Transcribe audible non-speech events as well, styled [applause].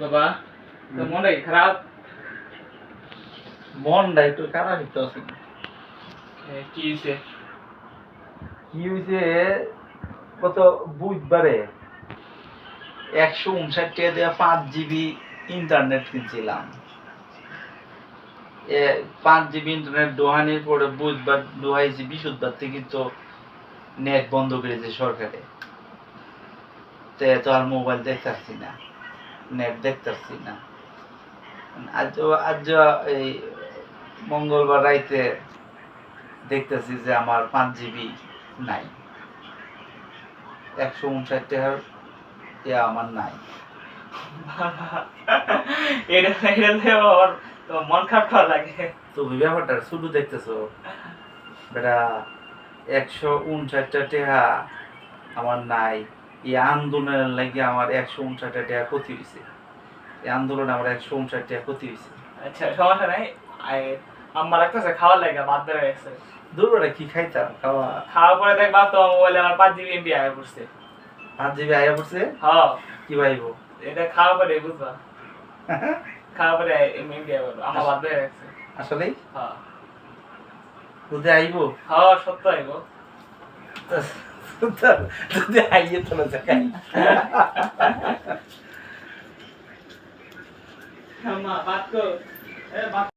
বাবা তো মনে খারাপ? মনটা একটু আছে। কি হয়েছে কি হয়েছে কত বুধবারে একশো উনষাট টাকা দেওয়া পাঁচ জিবি ইন্টারনেট কিনছিলাম। পাঁচ জিবি ইন্টারনেট দোহানির পরে বুধবার দোহাইছি বিশুদ্ধবার থেকে তো নেট বন্ধ করেছে সরকারে। তো আর মোবাইল দেখতেছি না। নেট দেখতেছি না। আজ আজ এই মঙ্গলবার রাইতে দেখতেছি যে আমার পাঁচ জিবি নাই। একশো উনষাট টাকার ইয়া আমার নাই। এটা এটা বাবার মন খারাপ লাগে। তুমি ব্যাপারটা শুধু দেখতেছো। বেটা একশো উনষাটটা টাকা আমার নাই। এই আন্দোলনের লাগে আমার একশো উনষাট টাকা ক্ষতি হয়েছে এই আন্দোলনে আমার একশো উনষাট টাকা ক্ষতি হয়েছে আচ্ছা সমস্যা নাই। আমার লাগতেছে খাওয়ার লাগে বাদ বেড়ে গেছে কি খাইতাম? খাওয়া। খাওয়ার পরে দেখবা তো মোবাইলে আমার পাঁচ জিবি এমবি আগে পড়ছে। পাঁচ জিবি আয়া পড়ছে? হ্যাঁ। কি ভাইব? এটা খাওয়ার পরে বুঝবা। [laughs] খাওয়ার পরে এমবি পড়ল আমার বাদ বেড়ে গেছে আসলে হ্যাঁ। যদি আইব? হ্যাঁ সত্য আইবো। যদি হাইয়ে তোলা মা বাদ কর। এ বাদ